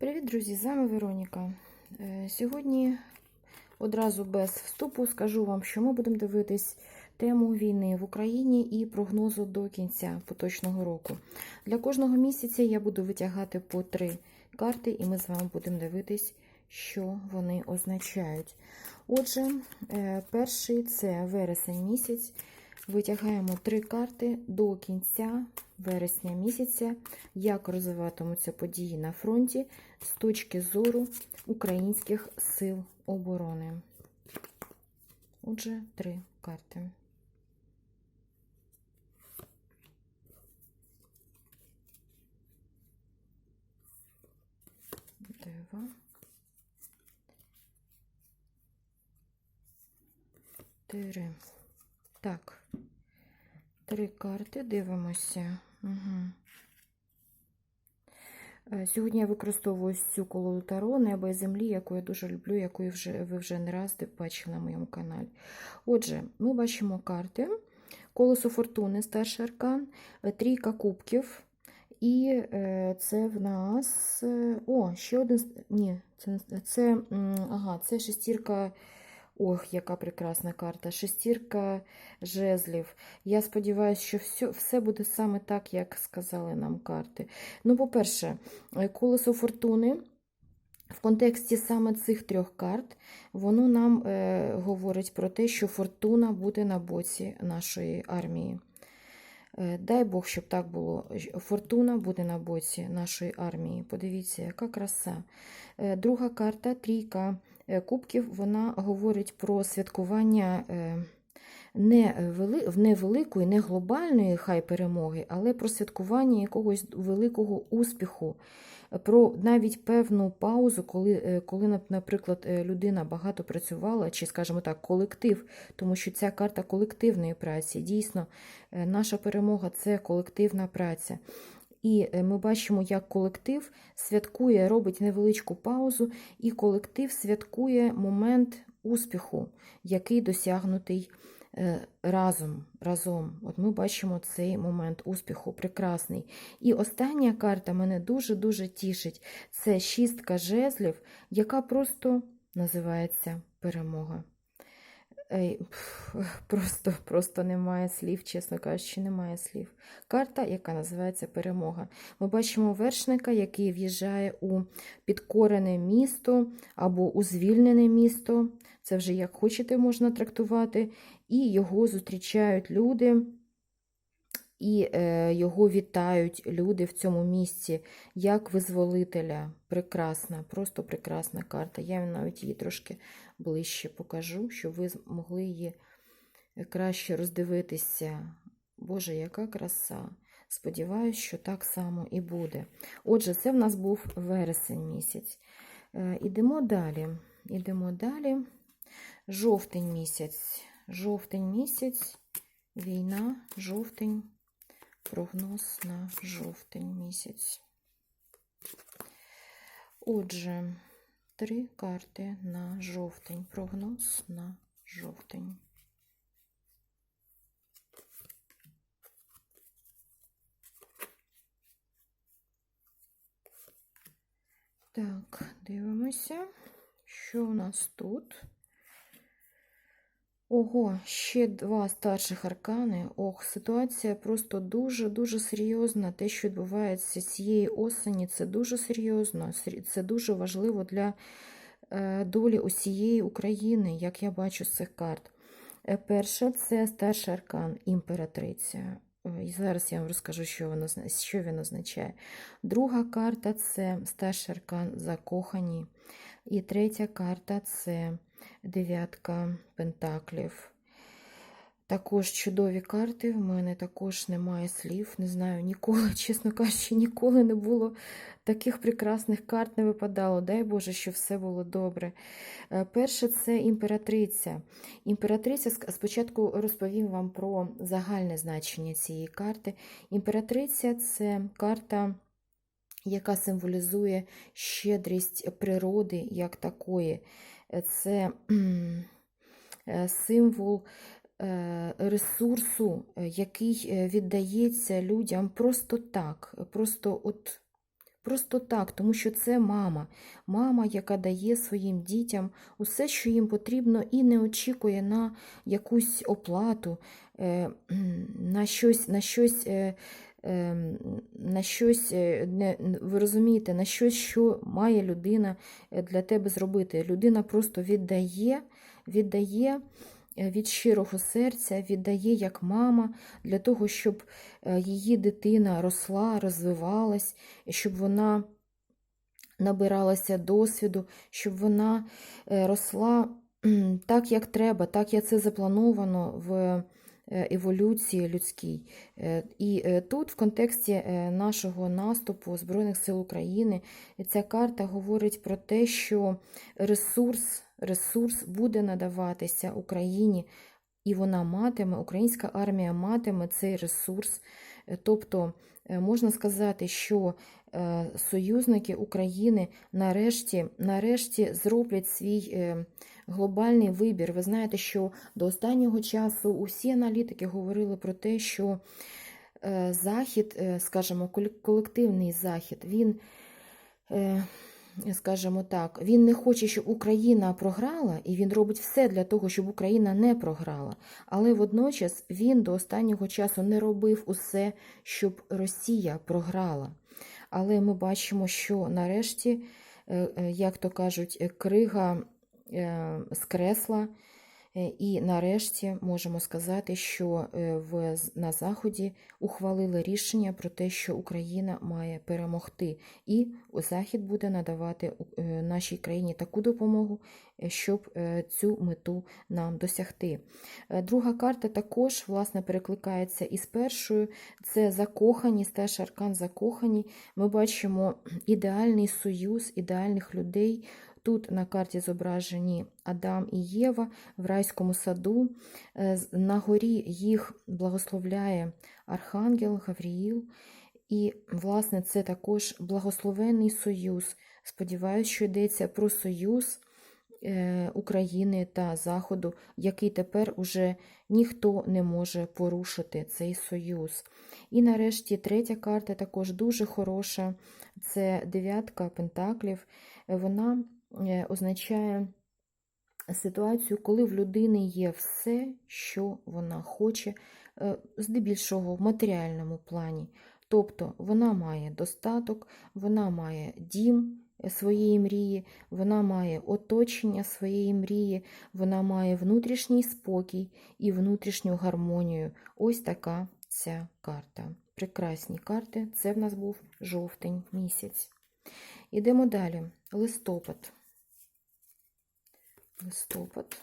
Привіт, друзі! З вами Вероніка. Е, Сьогодні одразу без вступу скажу вам, що ми будемо дивитись тему війни в Україні і прогнозу до кінця поточного року. Для кожного місяця я буду витягати по три карти, і ми з вами будемо дивитись, що вони означають. Отже, е, перший це вересень місяць. Витягаємо три карти до кінця вересня місяця, як розвиватимуться події на фронті з точки зору українських сил оборони. Отже, три карти. Два. Три. Так, три карти дивимося. Угу. Сьогодні я використовую цю колоду Таро Небо і землі, яку я дуже люблю, яку вже, ви вже не раз бачили на моєму каналі. Отже, ми бачимо карти. Колесо фортуни, старший аркан, е, трійка кубків. І е, це в нас. О, ще один. Ні, це, це, ага, це шестірка. Ох, яка прекрасна карта. Шестірка жезлів. Я сподіваюся, що все, все буде саме так, як сказали нам карти. Ну, по-перше, е, колесо фортуни. В контексті саме цих трьох карт воно нам е, говорить про те, що фортуна буде на боці нашої армії. Е, дай Бог, щоб так було. Фортуна буде на боці нашої армії. Подивіться, яка краса. Е, друга карта, трійка кубків, вона говорить про святкування е, не, вели, не великої, не глобальної хай перемоги, але про святкування якогось великого успіху. Про навіть певну паузу, коли, е, коли, наприклад, е, людина багато працювала, чи, скажімо так, колектив, тому що ця карта колективної праці. Дійсно, е, наша перемога це колективна праця. І ми бачимо, як колектив святкує, робить невеличку паузу, і колектив святкує момент успіху, який досягнутий разом. разом. От Ми бачимо цей момент успіху, прекрасний. І остання карта мене дуже-дуже тішить. Це шістка жезлів, яка просто називається перемога. Просто просто немає слів, чесно кажучи, немає слів. Карта, яка називається перемога. Ми бачимо вершника, який в'їжджає у підкорене місто або у звільнене місто. Це вже як хочете можна трактувати. І його зустрічають люди, і е, його вітають люди в цьому місці як визволителя. Прекрасна, просто прекрасна карта. Я навіть її трошки ближче покажу, щоб ви могли її краще роздивитися. Боже, яка краса! Сподіваюсь, що так само і буде. Отже, це в нас був вересень місяць. Е, ідемо далі. Ідемо далі. Жовтень місяць. Жовтень місяць, війна, жовтень, прогноз на жовтень місяць. Отже, три карти на жовтень. Прогноз на жовтень. Так, дивимося, що у нас тут. Ого, ще два старших аркани. Ох, ситуація просто дуже-дуже серйозна. Те, що відбувається цієї осені, це дуже серйозно. Це дуже важливо для е, долі усієї України, як я бачу з цих карт. Е, перше, це старший аркан імператриця. І зараз я вам розкажу, що, воно, що він означає. Друга карта це старший аркан закохані. І третя карта це дев'ятка пентаклів. Також чудові карти. В мене також немає слів. Не знаю, ніколи, чесно кажучи, ніколи не було таких прекрасних карт, не випадало. Дай Боже, що все було добре. Е, перше, це імператриця. Імператриця, спочатку розповім вам про загальне значення цієї карти. Імператриця це карта. Яка символізує щедрість природи як такої, це е, символ е, ресурсу, е, який віддається людям просто так, просто от Просто так, тому що це мама. Мама, яка дає своїм дітям усе, що їм потрібно, і не очікує на якусь оплату, е, на щось, на щось. Ем, На щось, е, ви розумієте, на щось, що має людина е, для тебе зробити. Людина просто віддає, віддає е, від щирого серця, віддає як мама для того, щоб її дитина росла, розвивалась, щоб вона набиралася досвіду, щоб вона росла так, як треба, так як це заплановано в еволюції людській. Е, І е, тут, в контексті е, нашого наступу Збройних сил України, ця карта говорить про те, що ресурс, ресурс буде надаватися Україні, і вона матиме, українська армія матиме цей ресурс. Е, Тобто, е, можна сказати, що е, союзники України нарешті, нарешті зроблять свій глобальний вибір. Ви знаєте, що до останнього часу усі аналітики говорили про те, що захід, скажімо, колективний захід, він. Скажімо так, він не хоче, щоб Україна програла, і він робить все для того, щоб Україна не програла. Але водночас він до останнього часу не робив усе, щоб Росія програла. Але ми бачимо, що нарешті, е, е, як то кажуть, е, крига скресла, е, і нарешті можемо сказати, що е, в, на Заході ухвалили рішення про те, що Україна має перемогти, і Захід буде надавати е, нашій країні таку допомогу, е, щоб е, цю мету нам досягти. Е, Друга карта також власне перекликається із першою. Це закоханість, теж аркан закохані. Ми бачимо ідеальний союз ідеальних людей. Тут на карті зображені Адам і Єва в райському саду. Е, На горі їх благословляє Архангел Гавріїл. І, власне, це також благословенний союз. Сподіваюсь, що йдеться про союз е, України та Заходу, який тепер уже ніхто не може порушити цей союз. І нарешті третя карта також дуже хороша. Це дев'ятка пентаклів. Е, Вона означає ситуацію, коли в людини є все, що вона хоче, е, здебільшого в матеріальному плані. Тобто вона має достаток, вона має дім е, своєї мрії, вона має оточення своєї мрії, вона має внутрішній спокій і внутрішню гармонію. Ось така ця карта. Прекрасні карти. Це в нас був жовтень місяць. Ідемо далі. Листопад. Листопад.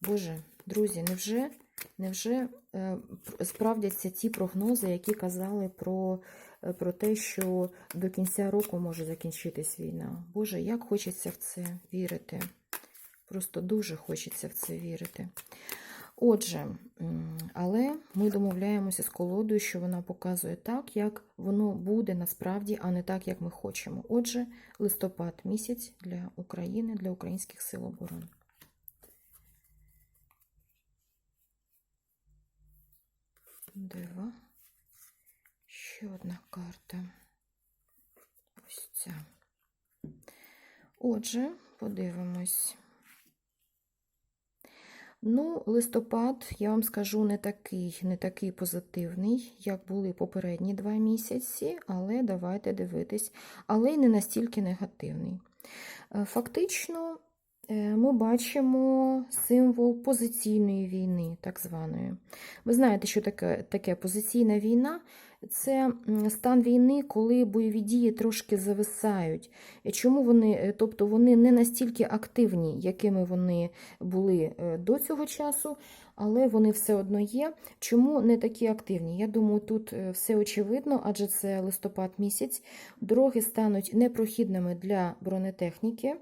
Боже, друзі, невже, невже е, справдяться ті прогнози, які казали про, е, про те, що до кінця року може закінчитись війна? Боже, як хочеться в це вірити. Просто дуже хочеться в це вірити. Отже, але ми домовляємося з колодою, що вона показує так, як воно буде насправді, а не так, як ми хочемо. Отже, листопад місяць для України, для українських сил оборони. Дива. Ще одна карта. Ось ця. Отже, подивимось. Ну, листопад, я вам скажу, не такий, не такий позитивний, як були попередні два місяці, але давайте дивитись, але й не настільки негативний. Е, Фактично, е, ми бачимо символ позиційної війни, так званої. Ви знаєте, що таке, таке позиційна війна? Це стан війни, коли бойові дії трошки зависають. Чому вони, е, тобто вони не настільки активні, якими вони були е, до цього часу, але вони все одно є. Чому не такі активні? Я думаю, тут е, все очевидно, адже це листопад місяць. Дороги стануть непрохідними для бронетехніки.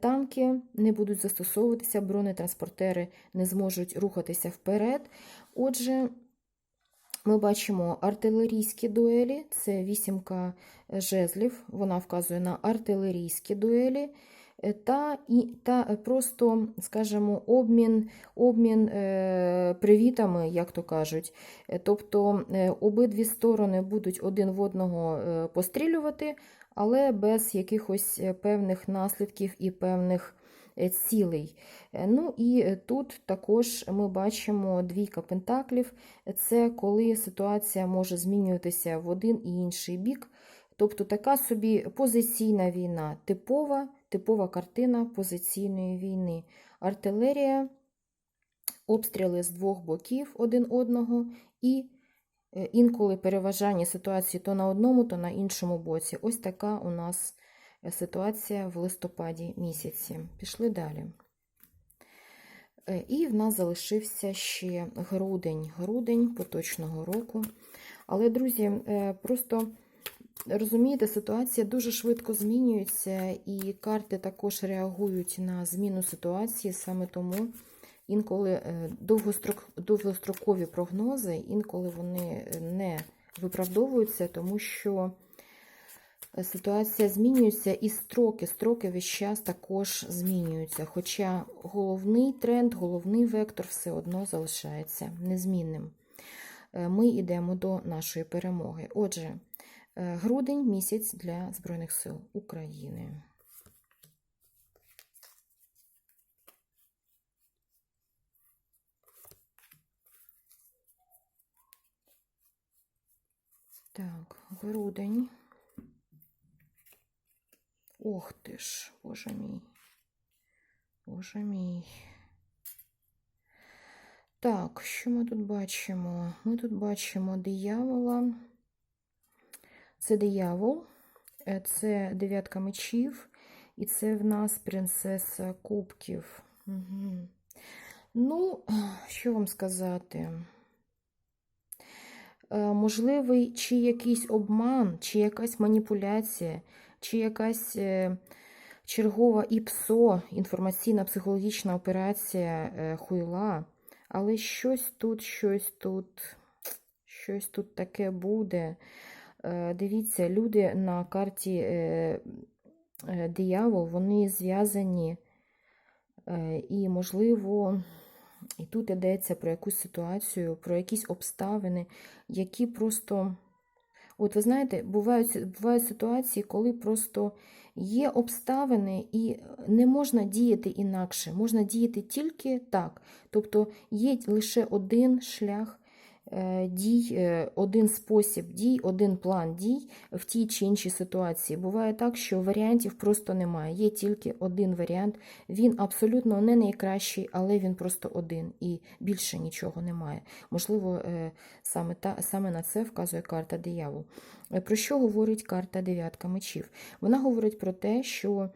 Танки не будуть застосовуватися, бронетранспортери не зможуть рухатися вперед. Отже, ми бачимо артилерійські дуелі, це вісімка жезлів, вона вказує на артилерійські дуелі. е, та, і, та е, просто, скажімо, обмін, обмін е, привітами, як то кажуть. Е, Тобто е, обидві сторони будуть один в одного е, пострілювати, але без якихось е, певних наслідків і певних е, цілей. Е, Ну і е, тут також ми бачимо двійка пентаклів. Це коли ситуація може змінюватися в один і інший бік. Тобто така собі позиційна війна, типова, типова картина позиційної війни. Артилерія, обстріли з двох боків один одного і інколи переважання ситуації то на одному, то на іншому боці. Ось така у нас ситуація в листопаді місяці. Пішли далі. Е, І в нас залишився ще грудень, грудень поточного року. Але, друзі, е, просто розумієте, ситуація дуже швидко змінюється, і карти також реагують на зміну ситуації. Саме тому інколи е, довгострок, довгострокові прогнози, інколи вони не виправдовуються, тому що ситуація змінюється і строки, строки весь час також змінюються. Хоча головний тренд, головний вектор все одно залишається незмінним. Е, Ми йдемо до нашої перемоги. Отже, е, грудень місяць для Збройних сил України. Так, грудень. Ох ти ж, боже мій. Боже мій. Так, що ми тут бачимо? Ми тут бачимо диявола. Це диявол, е, це дев'ятка мечів, і це в нас принцеса кубків. Угу. Ну, що вам сказати? Е, Можливий чи якийсь обман, чи якась маніпуляція, чи якась е, чергова ІПСО, інформаційна психологічна операція е, хуйла. Але щось тут, щось тут, щось тут таке буде. Е, Дивіться, люди на карті диявол, вони зв'язані, і, можливо, і тут йдеться про якусь ситуацію, про якісь обставини, які просто. От ви знаєте, бувають, бувають ситуації, коли просто є обставини і не можна діяти інакше, можна діяти тільки так. Тобто є лише один шлях дій, е, один спосіб дій, один план дій в тій чи іншій ситуації. Буває так, що варіантів просто немає. Є тільки один варіант. Він абсолютно не найкращий, але він просто один і більше нічого немає. Можливо, е, саме, та, саме на це вказує карта диявол. Е, Про що говорить карта дев'ятка мечів? Вона говорить про те, що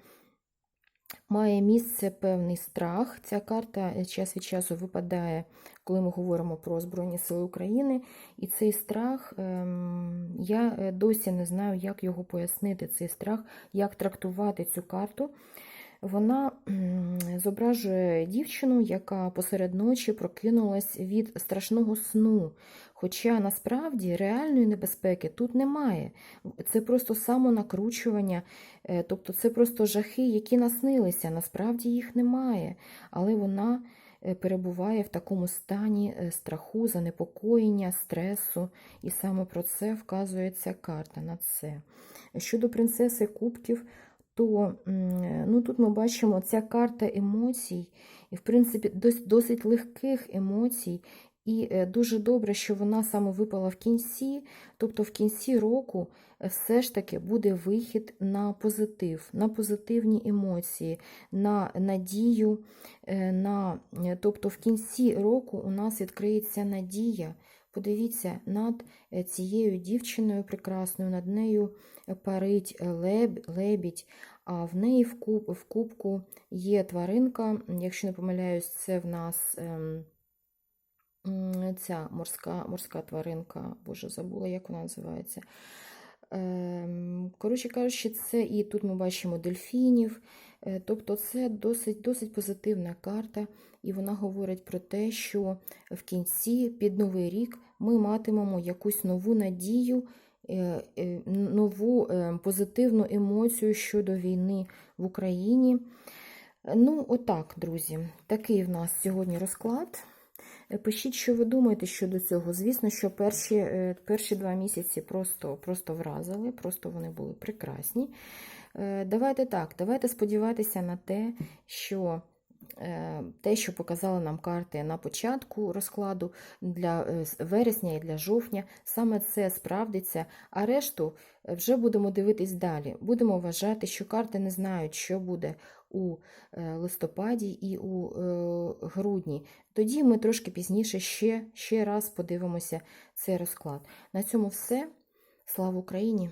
має місце певний страх. Ця карта е, час від часу випадає, коли ми говоримо про Збройні Сили України. І цей страх, ем, я е, досі не знаю, як його пояснити, цей страх, як трактувати цю карту. Вона зображує дівчину, яка посеред ночі прокинулась від страшного сну. Хоча насправді реальної небезпеки тут немає. Це просто самонакручування, е, тобто це просто жахи, які наснилися. Насправді їх немає. Але вона е, перебуває в такому стані е, страху, занепокоєння, стресу. І саме про це вказує ця карта на це. Щодо принцеси Кубків, то ну, тут ми бачимо ця карта емоцій, і, в принципі, дос- досить легких емоцій. І е, дуже добре, що вона саме випала в кінці, тобто в кінці року е, все ж таки буде вихід на позитив, на позитивні емоції, на надію. е, На, тобто в кінці року у нас відкриється надія. Подивіться, над е, цією дівчиною прекрасною, над нею парить е, леб, лебідь, а в неї в, куб, в кубку є тваринка, якщо не помиляюсь, це в нас. Ем, Ця морська, морська тваринка, боже, забула, як вона називається. Ем, Коротше кажучи, це і тут ми бачимо дельфінів. Е, Тобто це досить, досить позитивна карта, і вона говорить про те, що в кінці, під Новий рік, ми матимемо якусь нову надію, е, е, нову позитивну емоцію щодо війни в Україні. Ну, отак, друзі, такий в нас сьогодні розклад. Е, Пишіть, що ви думаєте щодо цього. Звісно, що перші, е, перші два місяці просто, просто вразили, просто вони були прекрасні. Е, Давайте так, давайте сподіватися на те, що те, що показали нам карти на початку розкладу для е, вересня і для жовтня, саме це справдиться, а решту е, вже будемо дивитись далі. Будемо вважати, що карти не знають, що буде у е, листопаді і у е, грудні. Тоді ми трошки пізніше ще, ще раз подивимося цей розклад. На цьому все. Слава Україні!